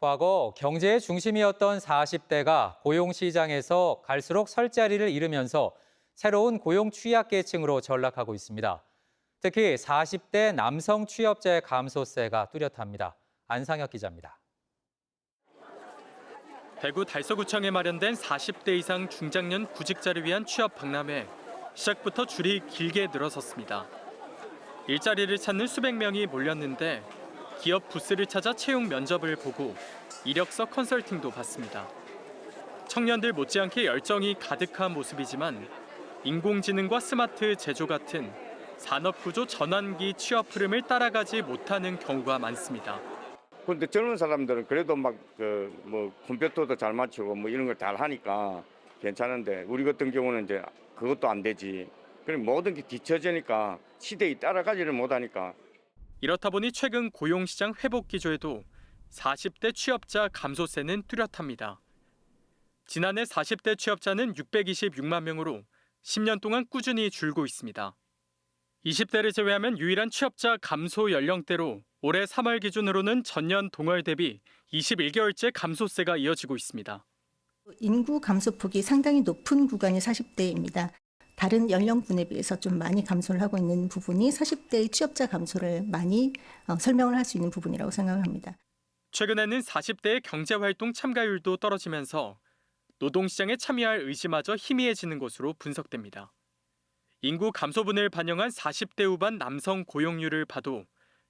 과거 경제의 중심이었던 40대가 고용 시장에서 갈수록 설 자리를 잃으면서 새로운 고용 취약계층으로 전락하고 있습니다. 특히 40대 남성 취업자의 감소세가 뚜렷합니다. 안상혁 기자입니다. 대구 달서구청에 마련된 40대 이상 중장년 구직자를 위한 취업 박람회 시작부터 줄이 길게 늘어섰습니다. 일자리를 찾는 수백 명이 몰렸는데 기업 부스를 찾아 채용 면접을 보고 이력서 컨설팅도 받습니다. 청년들 못지않게 열정이 가득한 모습이지만 인공지능과 스마트 제조 같은 산업구조 전환기 취업 흐름을 따라가지 못하는 경우가 많습니다. 근데 젊은 사람들은 그래도 막 그 뭐 컴퓨터도 잘 맞추고 뭐 이런 걸 잘 하니까 괜찮은데 우리 같은 경우는 이제 그것도 안 되지. 그럼 모든 게 뒤처지니까 시대에 따라가지를 못하니까 이렇다 보니 최근 고용시장 회복 기조에도 40대 취업자 감소세는 뚜렷합니다. 지난해 40대 취업자는 626만 명으로 10년 동안 꾸준히 줄고 있습니다. 20대를 제외하면 유일한 취업자 감소 연령대로 올해 3월 기준으로는 전년 동월 대비 21개월째 감소세가 이어지고 있습니다. 인구 감소폭이 상당히 높은 구간이 40대입니다. 다른 연령군에 비해서 좀 많이 감소를 하고 있는 부분이 40대의 취업자 감소를 많이 어, 설명을 할 수 있는 부분이라고 생각을 합니다. 최근에는 40대의 경제활동 참가율도 떨어지면서 노동시장에 참여할 의지마저 희미해지는 것으로 분석됩니다. 인구 감소분을 반영한 40대 후반 남성 고용률을 봐도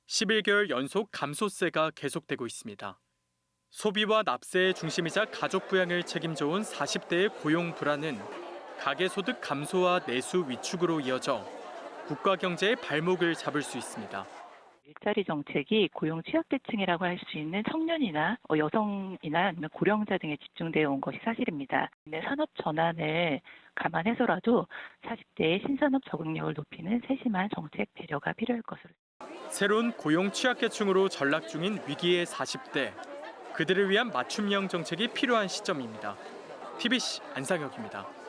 11개월 연속 감소세가 계속되고 있습니다. 소비와 납세의 중심이자 가족 부양을 책임져온 40대의 고용 불안은 가계소득 감소와 내수 위축으로 이어져 국가 경제의 발목을 잡을 수 있습니다. 일자리 정책이 고용 취약계층이라고 할 수 있는 청년이나 어, 여성이나 아니면 고령자 등에 집중되어 온 것이 사실입니다. 근데 산업 전환을 감안해서라도 40대의 신산업 적응력을 높이는 세심한 정책 배려가 필요할 것으로 새로운 고용 취약계층으로 전락 중인 위기의 40대. 그들을 위한 맞춤형 정책이 필요한 시점입니다. TBC 안상혁입니다.